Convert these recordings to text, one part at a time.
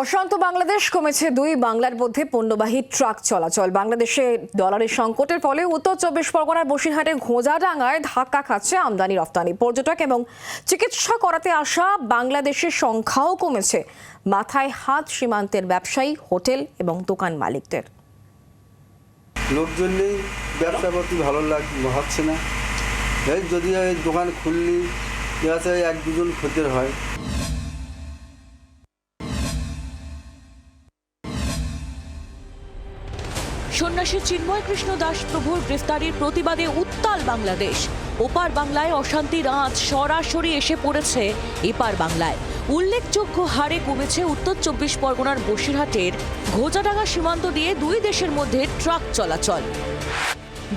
অশান্ত বাংলাদেশ কমেছে দুই, বাংলার মধ্যে পণ্যবাহী ট্রাক চলাচল। বাংলাদেশে ডলারের সংকটের ফলে উত্তর চব্বিশ পরগনার বসিরহাটে ঘোঁজাডাঙ্গায় ধাক্কা খাচ্ছে আমদানি রপ্তানি। পর্যটক এবং চিকিৎসা করাতে আসা বাংলাদেশের সংখ্যাও কমেছে। মাথায় হাত সীমান্তের ব্যবসায়ী, হোটেল এবং দোকান মালিকদের। লোকজন নেই ব্যবসা করতে ভালো লাগ না। যদি দোকান খুললি এক দুজন ক্ষতির হয়। সন্ন্যাসী চিন্ময় কৃষ্ণ দাস প্রভুর গ্রেফতারির প্রতিবাদে উত্তাল বাংলাদেশ। ওপার বাংলায় অশান্তির আঁচ সরাসরি এসে পড়েছে এপার বাংলায়। উল্লেখযোগ্য হারে কমেছে উত্তর চব্বিশ পরগনার বসিরহাটের ঘোচাডাঙ্গা সীমান্ত দিয়ে দুই দেশের মধ্যে ট্রাক চলাচল।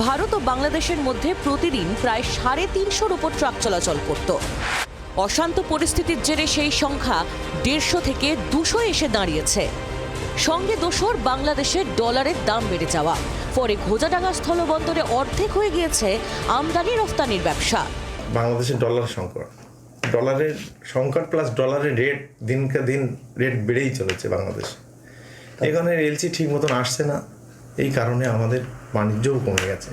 ভারত ও বাংলাদেশের মধ্যে প্রতিদিন প্রায় সাড়ে তিনশোর উপর ট্রাক চলাচল করত। অশান্ত পরিস্থিতির জেরে সেই সংখ্যা দেড়শো থেকে দুশো এসে দাঁড়িয়েছে। সঙ্গে দোসর বাংলাদেশের ডলারের দাম বেড়ে যাওয়া। পরে ঘোজাডাঙ্গা স্থলবন্দরে অর্ধেক হয়ে গিয়েছে আমদানি রফতানির ব্যবসা। বাংলাদেশের ডলার সংকট। ডলারের সংকট প্লাস ডলারের রেট দিনকে দিন রেট বেড়েই চলেছে বাংলাদেশ। এখানে এলসি ঠিক মতন আসছে না। এই কারণে আমাদের বাণিজ্যও কমে গেছে।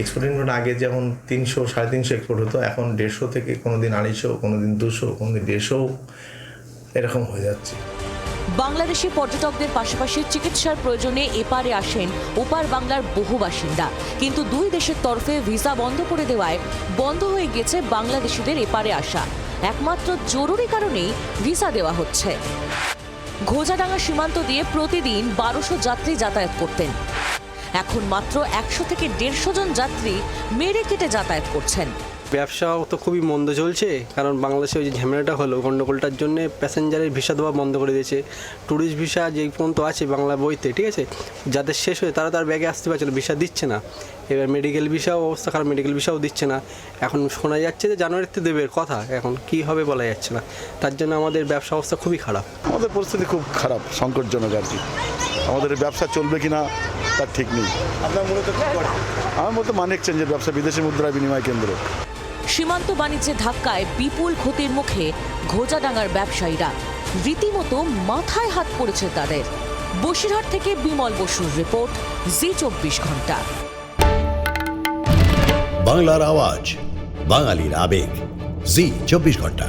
এক্সপোর্ট ইম্পোর্ট আগে যেমন তিনশো সাড়ে তিনশো এক্সপোর্ট হতো এখন দেড়শো থেকে কোনো দিন আড়াইশো কোনো দিন দুশো কোনো দিন দেড়শো এরকম হয়ে যাচ্ছে। বাংলাদেশি পর্যটকদের পাশাপাশি চিকিৎসার প্রয়োজনে এপারে আসেন ওপার বাংলার বহু বাসিন্দা। কিন্তু দুই দেশের তরফে ভিসা বন্ধ করে দেওয়ায় বন্ধ হয়ে গেছে বাংলাদেশিদের এপারে আসা। একমাত্র জরুরি কারণেই ভিসা দেওয়া হচ্ছে। ঘোজাডাঙ্গা সীমান্ত দিয়ে প্রতিদিন বারোশো যাত্রী যাতায়াত করতেন। এখন মাত্র একশো থেকে দেড়শো জন যাত্রী মেরে কেটে যাতায়াত করছেন। ব্যবসাও তো খুবই মন্দ চলছে কারণ বাংলাদেশে ওই যে ঝামেলাটা হলো গণ্ডগোলটার জন্য প্যাসেঞ্জারের ভিসা দেওয়া বন্ধ করে দিয়েছে। ট্যুরিস্ট ভিসা যে পর্যন্ত আছে বাংলা বইতে ঠিক আছে? যাদের শেষ হয়ে তারা তার ব্যাগে আসতে পারছে না ভিসা দিচ্ছে না। এবার মেডিকেল ভিসাও অবস্থা খারাপ মেডিকেল ভিসাও দিচ্ছে না। এখন শোনা যাচ্ছে যে জানুয়ারিতে দেবে কথা এখন কি হবে বলা যাচ্ছে না। তার জন্য আমাদের ব্যবসা অবস্থা খুবই খারাপ। আমাদের পরিস্থিতি খুব খারাপ সংকটজনক আর কি। আমাদের ব্যবসা চলবে কিনা তার ঠিক নেই। আপনার মূলত আমার মতো মানি এক্সচেঞ্জের ব্যবসা বিদেশি মুদ্রা বিনিময় কেন্দ্র। সীমান্ত বাণিজ্যের ধাক্কায় বিপুল ক্ষতির মুখে ঘোজাডাঙ্গার ব্যবসায়ীরা। রীতিমতো মাথায় হাত পড়েছে তাদের। বসিরহাট থেকে বিমল বসুর রিপোর্ট জি চব্বিশ ঘণ্টা। বাংলার আওয়াজ বাঙালির আবেগ জি চব্বিশ ঘণ্টা।